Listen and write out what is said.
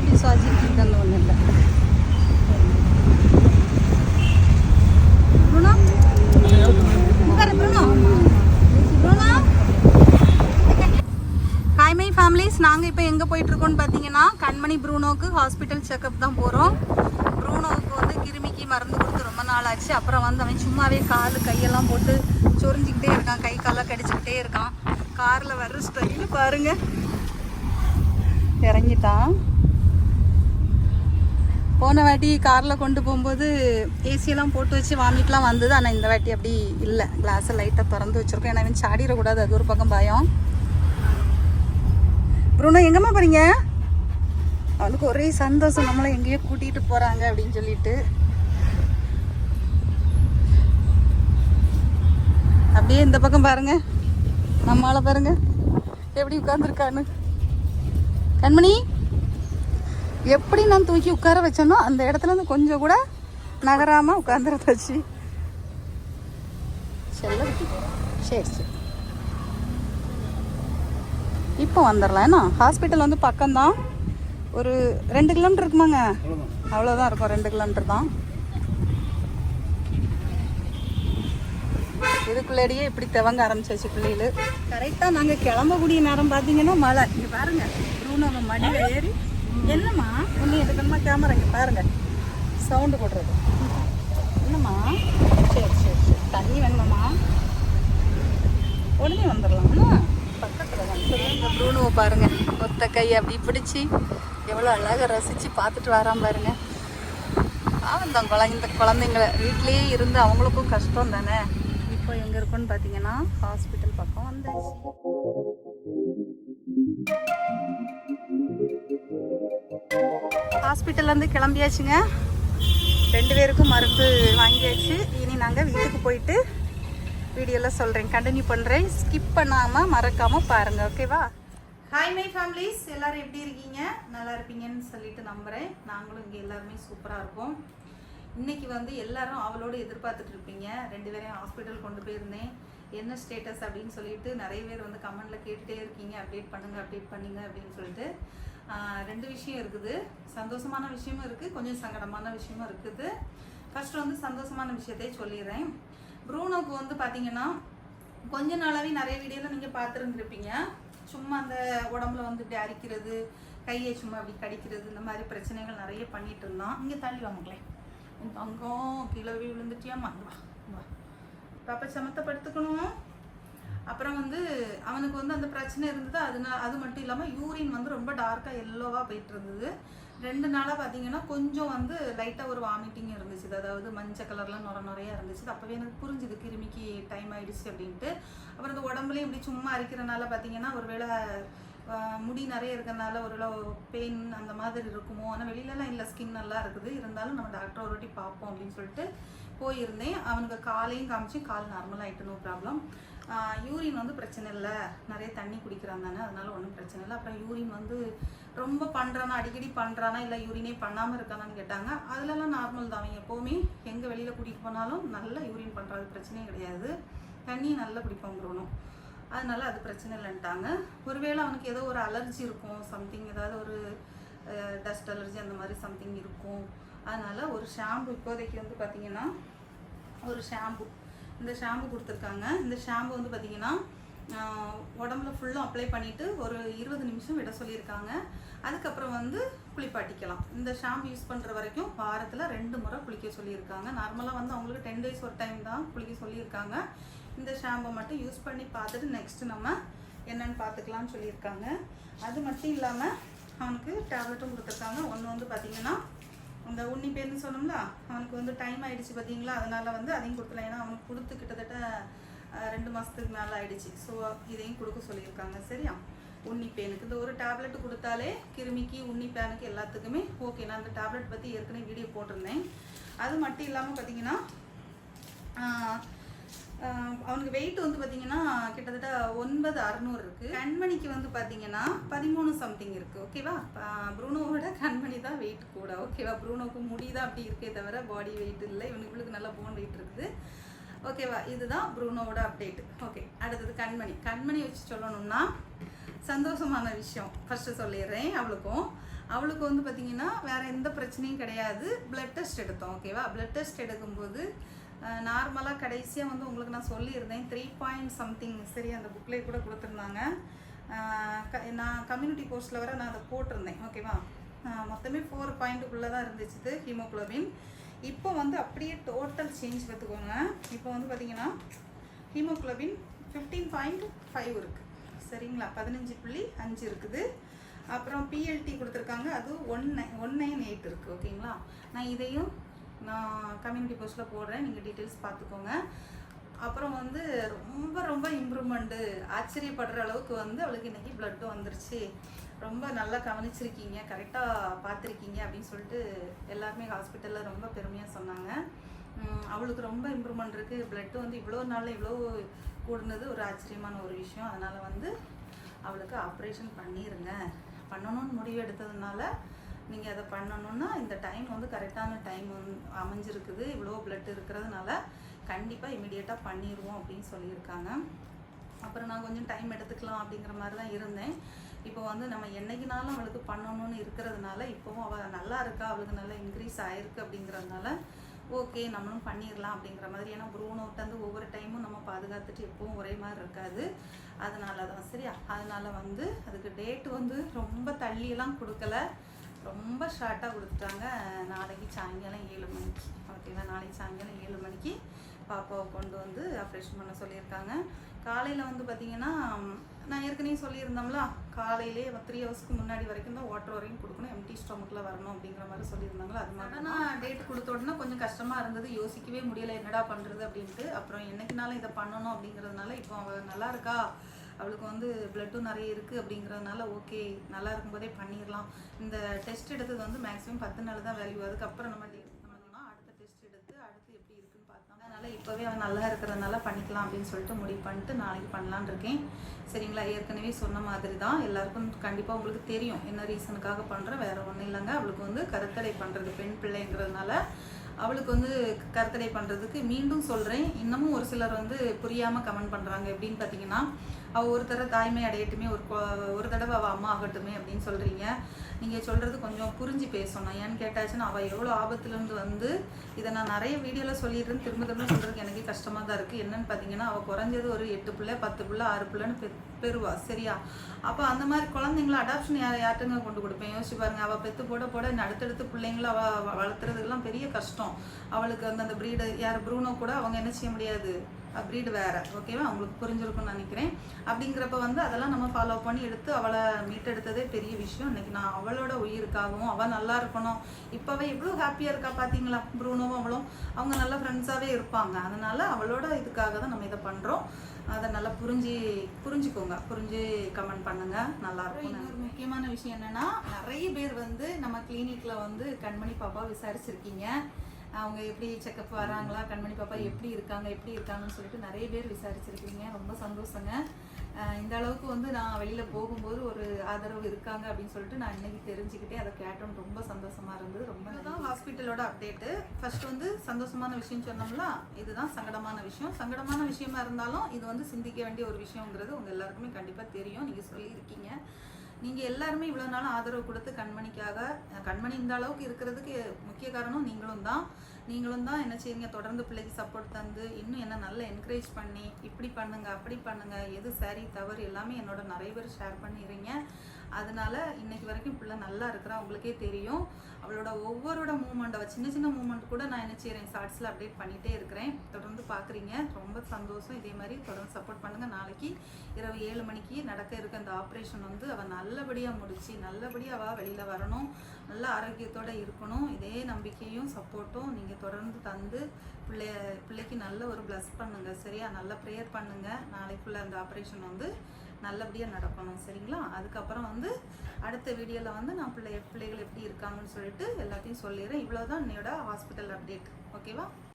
எப்படி சுவாசிட்டு ஒன்றும் இல்லை. ப்ரூனோ? ஹாய்மை ஃபேமிலிஸ் நாங்கள் இப்போ எங்கே போயிட்டுருக்கோம்னு பார்த்தீங்கன்னா கண்மணி ப்ரூனோக்கு ஹாஸ்பிட்டல் செக்கப் தான் போகிறோம் ப்ரூனோவுக்கு வந்து கிருமிக்கு மருந்து கொடுத்து ரொம்ப நாள் ஆச்சு. அப்புறம் வந்து அவன் சும்மாவே கால் கையெல்லாம் போட்டு சொரிஞ்சிக்கிட்டே இருக்கான். கை காலெல்லாம் கடிச்சிக்கிட்டே இருக்கான். காரில் வர்ற ஸ்டைலு பாருங்கள் இறங்கிட்டான். போன வாட்டி காரில் கொண்டு போகும்போது ஏசியெல்லாம் போட்டு வச்சு வாமிட்லாம் வந்தது. ஆனால் இந்த வாட்டி அப்படி இல்லை. கிளாஸை லைட்டாக திறந்து வச்சுருக்கோம். ஏன்னா அவன் சாடிடக்கூடாது அது ஒரு பக்கம் பயம். ப்ரூனோ எங்கம்மா போகிறீங்க அவனுக்கு ஒரே சந்தோஷம். நம்மளை எங்கேயோ கூட்டிகிட்டு போகிறாங்க அப்படின்னு சொல்லிட்டு. அப்படியே இந்த பக்கம் பாருங்க. நம்மளை பாருங்க. எப்படி உட்காந்துருக்கான்னு கண்மணி? எப்படி நான் தூக்கி உட்கார வச்சேனோ அந்த இடத்துல இருந்து கொஞ்சம் கூட நகராம உட்காந்துருந்தாச்சு செல்ல சரி சரி. இப்போ வந்துடலாம். என்ன? ஹாஸ்பிட்டல் வந்து பக்கம்தான். ஒரு ரெண்டு கிலோமீட்டர் இருக்குமாங்க? அவ்வளோதான் இருக்கும். ரெண்டு கிலோமீட்டர் தான். இதுக்குள்ளேயே இப்படி தெவங்க ஆரம்பிச்சாச்சு பிள்ளைகள். கரெக்டாக நாங்கள் கிளம்பக்கூடிய நேரம் பார்த்தீங்கன்னா மழை. இங்கே பாருங்க. ப்ரூனோங்க மடியில் ஏறி என்னம்மா? ஒன்று எடுக்கணுமா கேமரா இங்கே பாருங்க. சவுண்டு போடுறது. என்னம்மா? சரி சரி சரி. தண்ணி வேணுமாம்மா? உடனே வந்துடலாம்னா ப்ரூனுவை பாருங்க. ஒத்த கை அப்படி பிடிச்சி எவ்வளோ அழகாக ரசித்து பார்த்துட்டு வரான் பாருங்க. பாவம் தான் குழந்தை குழந்தைங்கள. வீட்லேயே இருந்து அவங்களுக்கும் கஷ்டம் தானே? இப்போ எங்கே இருக்கோன்னு பார்த்தீங்கன்னா ஹாஸ்பிட்டல் பக்கம் வந்தாச்சு. ஹாஸ்பிட்டல்லேருந்து கிளம்பியாச்சுங்க. ரெண்டு பேருக்கும் மருந்து வாங்கியாச்சு. இனி நாங்கள் வீட்டுக்கு போயிட்டு வீடியோவில் சொல்கிறேன் கண்டினியூ பண்ணுறேன் ஸ்கிப் பண்ணாமல் மறக்காமல் பாருங்கள் ஓகேவா ஹாய் மை ஃபேமிலிஸ் எல்லோரும் எப்படி இருக்கீங்க? நல்லா இருப்பீங்கன்னு சொல்லிட்டு நம்புகிறேன் நாங்களும் இங்கே எல்லாருமே சூப்பராக இருக்கோம். இன்றைக்கி வந்து எல்லாரும் அவளோடு எதிர்பார்த்துட்டு இருப்பீங்க. ரெண்டு பேரையும் ஹாஸ்பிட்டல் கொண்டு போயிருந்தேன். என்ன ஸ்டேட்டஸ் அப்படின்னு சொல்லிட்டு நிறைய பேர் வந்து கமெண்டில் கேட்டுகிட்டே இருக்கீங்க. அப்டேட் பண்ணுங்கள் அப்டேட் பண்ணுங்க அப்படின்னு சொல்லிட்டு. ரெண்டு விஷயம் இருக்குது. சந்தோஷமான விஷயமும் இருக்குது கொஞ்சம் சங்கடமான விஷயமும் இருக்குது. ஃபர்ஸ்ட் வந்து சந்தோஷமான விஷயத்தை சொல்லிடுறேன். ப்ரூனோக்கு வந்து பார்த்தீங்கன்னா கொஞ்ச நாளாகவே நிறைய வீடியோவில் நீங்கள் பார்த்துருந்துருப்பீங்க. சும்மா அந்த உடம்புல வந்து இப்படி அரிக்கிறது கையை சும்மா அப்படி கடிக்கிறது இந்த மாதிரி பிரச்சனைகள் நிறைய பண்ணிட்டு இருந்தான். இங்கே தள்ளி வாங்களே அங்கம் தங்கம் கீழே விழுந்துட்டியாமா வா. வா. பாப்பா சமத்தை படுத்துக்கணும் அப்புறம் வந்து அவனுக்கு வந்து அந்த பிரச்சனை இருந்தது. அதுனா அது மட்டும் இல்லாமல் யூரின் வந்து ரொம்ப டார்க்காக எல்லோவாக போயிட்டு இருந்தது. ரெண்டு நாளாக பார்த்தீங்கன்னா கொஞ்சம் வந்து லைட்டாக ஒரு வாமிட்டிங் இருந்துச்சு. அதாவது மஞ்சள் கலர்லாம் நுர நுறையா இருந்துச்சு. அப்போவே எனக்கு புரிஞ்சுது கிருமிக்கு டைம் ஆயிடுச்சு அப்படின்ட்டு. அப்புறம் இந்த உடம்புலையும் இப்படி சும்மா அரிக்கிறனால பார்த்தீங்கன்னா ஒருவேளை வேளை முடி நிறைய இருக்கிறனால ஒரு பெயின் அந்த மாதிரி இருக்குமோ? ஆனால் வெளியிலலாம் இல்லை. ஸ்கின் நல்லா இருக்குது. இருந்தாலும் நம்ம டாக்டர் ஒரு வாட்டி பார்ப்போம் அப்படின்னு சொல்லிட்டு போயிருந்தேன். அவனுக்கு காலையும் காமிச்சு கால் நார்மலாக ஆகிட்டு நோ ப்ராப்ளம் யூரின் வந்து பிரச்சனை இல்லை. நிறைய தண்ணி குடிக்கிறான் தானே அதனால ஒன்றும் பிரச்சனை இல்லை. அப்புறம் யூரின் வந்து ரொம்ப பண்ணுறானா அடிக்கடி பண்ணுறானா இல்லை யூரினே பண்ணாமல் இருக்கானான்னு கேட்டாங்க. அதுலலாம் நார்மல் தான். அவங்க எப்போவுமே எங்கே வெளியில் கூட்டிகிட்டு போனாலும் நல்லா யூரின் பண்ணுறது பிரச்சனையே கிடையாது. தண்ணியை நல்லா குடிப்போங்கிறணும் அதனால அது பிரச்சனை இல்லைன்ட்டாங்க. ஒருவேளை அவனுக்கு ஏதோ ஒரு அலர்ஜி இருக்கும். சம்திங் ஏதாவது ஒரு டஸ்ட் அலர்ஜி அந்த மாதிரி சம்திங் இருக்கும். அதனால ஒரு ஷாம்பு இப்போதைக்கு வந்து பார்த்தீங்கன்னா ஒரு ஷாம்பு இந்த ஷாம்பு கொடுத்துருக்காங்க. இந்த ஷாம்பு வந்து பார்த்தீங்கன்னா உடம்புல ஃபுல்லாக அப்ளை பண்ணிவிட்டு ஒரு இருபது நிமிஷம் விட சொல்லியிருக்காங்க. அதுக்கப்புறம் வந்து குளிப்பாட்டிக்கலாம். இந்த ஷாம்பு யூஸ் பண்ணுற வரைக்கும் வாரத்தில் ரெண்டு முறை குளிக்க சொல்லியிருக்காங்க. நார்மலாக வந்து அவங்களுக்கு டென் டேஸ் ஒரு டைம் தான் குளிக்க சொல்லியிருக்காங்க. இந்த ஷாம்பை மட்டும் யூஸ் பண்ணி பார்த்துட்டு நெக்ஸ்ட்டு நம்ம என்னென்னு பார்த்துக்கலாம்னு சொல்லியிருக்காங்க. அது மட்டும் இல்லாமல் அவனுக்கு டேப்லெட்டும் கொடுத்துருக்காங்க. ஒன்று வந்து பார்த்தீங்கன்னா அந்த உன்னி பேர்னு சொன்னோம்ல அவனுக்கு வந்து டைம் ஆயிடுச்சு பார்த்தீங்களா அதனால வந்து அதையும் கொடுத்துல ஏன்னா அவனுக்கு கொடுத்து கிட்டத்தட்ட ரெண்டு மாதத்துக்கு மேலே ஆயிடுச்சு. ஸோ இதையும் கொடுக்க சொல்லியிருக்காங்க. சரியா? உன்னி பேனுக்கு. இந்த ஒரு டேப்லெட் கொடுத்தாலே கிருமிக்கு உன்னி பேனுக்கு எல்லாத்துக்குமே ஓகே நான் அந்த டேப்லெட் பற்றி ஏற்கனவே வீடியோ போட்டிருந்தேன். அது மட்டும் இல்லாமல் பார்த்தீங்கன்னா அவனுக்கு வெயிட் வந்து பார்த்தீங்கன்னா கிட்டத்தட்ட ஒன்பது அறநூறு இருக்குது கண்மணிக்கு வந்து பார்த்தீங்கன்னா பதிமூணு சம்திங் இருக்குது ஓகேவா ப்ரூனோவோட கண்மணி தான் வெயிட் கூட. ஓகேவா ப்ரூனோவுக்கு முடி தான் அப்படி இருக்கே தவிர பாடி வெயிட் இல்லை. இவனுக்கு இவளுக்கு நல்லா போன் வெயிட் இருக்குது. ஓகேவா இதுதான் ப்ரூனோவோட அப்டேட் ஓகே அடுத்தது கண்மணி. கண்மணி வச்சு சொல்லணும்னா சந்தோஷமான விஷயம். ஃபஸ்ட்டு சொல்லிடுறேன் அவளுக்கும். அவளுக்கு வந்து பார்த்தீங்கன்னா வேற எந்த பிரச்சனையும் கிடையாது. ப்ளட் டெஸ்ட் எடுத்தோம். ஓகேவா பிளட் டெஸ்ட் எடுக்கும்போது நார்மலாக கடைசியாக வந்து உங்களுக்கு நான் சொல்லியிருந்தேன் த்ரீ பாயிண்ட் சம்திங் சரி அந்த புக்லேயே கூட கொடுத்துருந்தாங்க. க- நான் கம்யூனிட்டி போஸ்ட்டில் வர நான் அதை போட்டிருந்தேன் ஓகேவா மொத்தமே ஃபோர் பாயிண்ட்டுக்குள்ளே தான் இருந்துச்சு ஹீமோகுளோபின் இப்போ வந்து அப்படியே டோட்டல் சேஞ்ச் பார்த்துக்கோங்க. இப்போ வந்து பார்த்தீங்கன்னா ஹீமோகுளோபின் ஃபிஃப்டீன் பாயிண்ட் ஃபைவ் இருக்குது சரிங்களா? பதினஞ்சு புள்ளி அஞ்சு இருக்குது. அப்புறம் பிஎல்டி கொடுத்துருக்காங்க அது one nine one nine eight இருக்குது ஓகேங்களா நான் இதையும் நான் கம்யூனிட்டி போஸ்ட்டில் போடுறேன். நீங்கள் டீட்டெயில்ஸ் பார்த்துக்கோங்க. அப்புறம் வந்து ரொம்ப ரொம்ப இம்ப்ரூவ்மெண்ட்டு ஆச்சரியப்படுற அளவுக்கு வந்து அவளுக்கு இன்னைக்கு பிளட்டு வந்துருச்சு. ரொம்ப நல்லா கவனிச்சிருக்கீங்க கரெக்டாக பார்த்துருக்கீங்க அப்படின்னு சொல்லிட்டு எல்லாருமே ஹாஸ்பிட்டலில் ரொம்ப பெருமையாக சொன்னாங்க. அவளுக்கு ரொம்ப இம்ப்ரூவ்மெண்ட் இருக்குது பிளட்டு வந்து இவ்வளோ நாளில் இவ்வளோ கூடுனது ஒரு ஆச்சரியமான ஒரு விஷயம். அதனால் வந்து அவளுக்கு ஆப்ரேஷன் பண்ணிடுங்க பண்ணணும்னு முடிவு எடுத்ததுனால நீங்கள் அதை பண்ணணும்னா இந்த டைம் வந்து கரெக்டான டைம் வந்து அமைஞ்சிருக்குது. இவ்வளோ பிளட் இருக்கிறதுனால கண்டிப்பாக இமீடியட்டாக பண்ணிடுவோம் அப்படின்னு சொல்லியிருக்காங்க. அப்புறம் நான் கொஞ்சம் டைம் எடுத்துக்கலாம் அப்படிங்கிற மாதிரி தான் இருந்தேன். இப்போ வந்து நம்ம என்னைக்குனாலும் அவளுக்கு பண்ணணும்னு இருக்கிறதுனால இப்போவும் அவள் நல்லா இருக்கா? அவளுக்கு நல்லா இன்க்ரீஸ் ஆயிருக்கு அப்படிங்கிறதுனால ஓகே நம்மளும் பண்ணிடலாம் அப்படிங்கிற மாதிரி. ஏன்னா ப்ரூனோட்டந்து ஒவ்வொரு டைமும் நம்ம பாதுகாத்துட்டு எப்பவும் ஒரே மாதிரி இருக்காது. அதனால தான் சரியா? அதனால் வந்து அதுக்கு டேட் வந்து ரொம்ப தள்ளியெல்லாம் கொடுக்கல. ரொம்ப ஷார்ட்டாக கொடுத்துட்டாங்க. நாளைக்கு சாயங்காலம் ஏழு மணிக்கு. ஓகேவா நாளைக்கு சாயங்காலம் ஏழு மணிக்கு பாப்பாவை கொண்டு வந்து ஆப்ரேஷன் பண்ண சொல்லியிருக்காங்க. காலையில் வந்து பார்த்தீங்கன்னா நான் ஏற்கனவே சொல்லியிருந்தோம்ல காலையிலே த்ரீ ஹவர்ஸ்க்கு முன்னாடி வரைக்கும் தான் வாட்டர் வரையும் கொடுக்கணும். எம்டி ஸ்டொமக்கில் வரணும் அப்படிங்கிற மாதிரி சொல்லியிருந்தாங்களா? அது மாதிரி. நான் டேட் கொடுத்த உடனே கொஞ்சம் கஷ்டமாக இருந்தது. யோசிக்கவே முடியல. என்னடா பண்ணுறது அப்படின்ட்டு. அப்புறம் என்னைக்குனாலும் இதை பண்ணணும் அப்படிங்கிறதுனால இப்போ அவள் நல்லா இருக்கா? அவளுக்கு வந்து பிளட்டும் நிறைய இருக்குது அப்படிங்கிறதுனால ஓகே நல்லா இருக்கும்போதே பண்ணிடலாம் இந்த டெஸ்ட் எடுத்தது வந்து மேக்ஸிமம் பத்து நாள் தான் வேல்யூ அதுக்கப்புறம் நம்ம பண்ணணும்னா அடுத்த டெஸ்ட் எடுத்து அடுத்து எப்படி இருக்குன்னு பார்த்தோம் அதனால் இப்போவே அவன் நல்லா இருக்கிறதுனால பண்ணிக்கலாம் அப்படின்னு சொல்லிட்டு முடிவு பண்ணிட்டு நாளைக்கு பண்ணலான்னு இருக்கேன். சரிங்களா? ஏற்கனவே சொன்ன மாதிரி தான் எல்லாருக்கும் கண்டிப்பாக உங்களுக்கு தெரியும் என்ன ரீசனுக்காக பண்ணுறேன் வேறு ஒன்றும் இல்லைங்க. அவளுக்கு வந்து கருத்தடை பண்ணுறது பெண் பிள்ளைங்கிறதுனால அவளுக்கு வந்து கருத்தடை பண்ணுறதுக்கு மீண்டும் சொல்கிறேன் இன்னமும் ஒரு சிலர் வந்து புரியாமல் கமெண்ட் பண்ணுறாங்க எப்படின்னு பார்த்தீங்கன்னா அவள் ஒரு தடவை தாய்மை அடையட்டுமே ஒரு ஒரு தடவை அவள் அம்மா ஆகட்டுமே அப்படின்னு சொல்கிறீங்க நீங்கள் சொல்கிறது கொஞ்சம் புரிஞ்சு பேசணும். ஏன்னு கேட்டாச்சுன்னா அவள் எவ்வளோ ஆபத்துலேருந்து வந்து இதை நான் நிறைய வீடியோவில் சொல்லிடுறேன். திரும்ப திரும்ப சொல்கிறதுக்கு எனக்கு கஷ்டமாக தான் இருக்குது என்னென்னு பார்த்தீங்கன்னா அவள் குறைஞ்சது ஒரு எட்டு பிள்ளை பத்து பிள்ளை ஆறு பிள்ளைன்னு பெ பெறுவா. சரியா? அப்போ அந்த மாதிரி குழந்தைங்கள அடாப்ஷன் யார் யார்ட்டுங்க கொண்டு கொடுப்பேன்? யோசிச்சு பாருங்கள் அவள் பெற்று போட போட இந்த அடுத்தடுத்து பிள்ளைங்கள அவள் வளர்த்துறதுலாம் பெரிய கஷ்டம். அவளுக்கு அந்த அந்த ப்ரீடு யார் ப்ரூனோ கூட அவங்க என்ன செய்ய முடியாது. ப்ரீடு வேறு. ஓகேவா அவங்களுக்கு புரிஞ்சிருக்கும்னு நினைக்கிறேன். அப்படிங்கிறப்ப வந்து அதெல்லாம் நம்ம ஃபாலோ பண்ணி எடுத்து அவளை மீட்டெடுத்ததே பெரிய விஷயம். இன்னைக்கு நான் அவளோட உயிருக்காகவும் அவள் நல்லா இருக்கணும். இப்போ அவள் எவ்வளோ ஹாப்பியாக இருக்கா பார்த்தீங்களா ப்ரூனோவும் அவளும். அவங்க நல்ல ஃப்ரெண்ட்ஸாகவே இருப்பாங்க. அதனால அவளோட இதுக்காக தான் நம்ம இதை பண்ணுறோம் அதை நல்லா புரிஞ்சு புரிஞ்சுக்கோங்க. புரிஞ்சு கமெண்ட் பண்ணுங்க. நல்லா இருக்கும் இன்னொரு முக்கியமான விஷயம் என்னன்னா நிறைய பேர் வந்து நம்ம கிளினிக்ல வந்து கண்மணி பாப்பா விசாரிச்சிருக்கீங்க. அவங்க எப்படி செக்கப் வராங்களா? கண்மணி பாப்பா எப்படி இருக்காங்க? எப்படி இருக்காங்கன்னு சொல்லிட்டு நிறைய பேர் விசாரிச்சிருக்கீங்க. ரொம்ப சந்தோஷங்க. இந்த அளவுக்கு வந்து நான் வெளியில போகும்போது ஒரு ஆதரவு இருக்காங்க அப்படின்னு சொல்லிட்டு நான் இன்னைக்கு தெரிஞ்சுக்கிட்டே அதை கேட்டோம் ரொம்ப சந்தோஷமா இருந்தது. ரொம்ப தான் ஹாஸ்பிட்டலோட அப்டேட்டு ஃபர்ஸ்ட் வந்து சந்தோஷமான விஷயம் சொன்னோம்ல இதுதான் சங்கடமான விஷயம். சங்கடமான விஷயமா இருந்தாலும் இது வந்து சிந்திக்க வேண்டிய ஒரு விஷயங்கிறது உங்க எல்லாருக்குமே கண்டிப்பா தெரியும். நீங்க சொல்லியிருக்கீங்க. நீங்கள் எல்லாருமே இவ்வளோ நாள் ஆதரவு கொடுத்து கண்மணிக்காக கண்மணி இந்த அளவுக்கு இருக்கிறதுக்கு முக்கிய காரணம் நீங்களும் தான் நீங்களும் தான் என்ன செய்யுங்க தொடர்ந்து பிள்ளைக்கு சப்போர்ட் தந்து இன்னும் என்ன நல்லா என்கரேஜ் பண்ணி இப்படி பண்ணுங்க அப்படி பண்ணுங்க எது சரி தவறு எல்லாமே என்னோட நிறைய பேர் ஷேர் பண்ணிடுறீங்க. அதனால இன்னைக்கு வரைக்கும் பிள்ளை நல்லா இருக்கிறா உங்களுக்கே தெரியும். அவளோட ஒவ்வொருட மூமெண்ட்டை சின்ன சின்ன மூமெண்ட் கூட நான் என்ன செய்கிறேன் ஷார்ட்ஸில் அப்டேட் பண்ணிகிட்டே இருக்கிறேன். தொடர்ந்து பார்க்குறீங்க ரொம்ப சந்தோஷம். இதே மாதிரி தொடர்ந்து சப்போர்ட் பண்ணுங்கள் நாளைக்கு இரவு ஏழு மணிக்கு நடக்க இருக்க அந்த ஆப்ரேஷன் வந்து அவள் நல்லபடியாக முடிச்சு நல்லபடியாக அவள் வெளியில் வரணும். நல்ல ஆரோக்கியத்தோடு இருக்கணும். இதே நம்பிக்கையும் சப்போர்ட்டும் நீங்கள் தொடர்ந்து தந்து பிள்ளைய பிள்ளைக்கு நல்ல ஒரு பிளஸ் பண்ணுங்க. சரியா? நல்ல ப்ரேயர் பண்ணுங்க. நாளைக்குள்ள அந்த ஆப்ரேஷன் வந்து நல்லபடியாக நடக்கணும். சரிங்களா? அதுக்கப்புறம் வந்து அடுத்த வீடியோவில் வந்து நான் பிள்ளை பிள்ளைகள் எப்படி இருக்காங்கன்னு சொல்லிட்டு எல்லாத்தையும் சொல்லிடுறேன். இவ்வளோதான் என்னோட ஹாஸ்பிட்டல் அப்டேட் ஓகேவா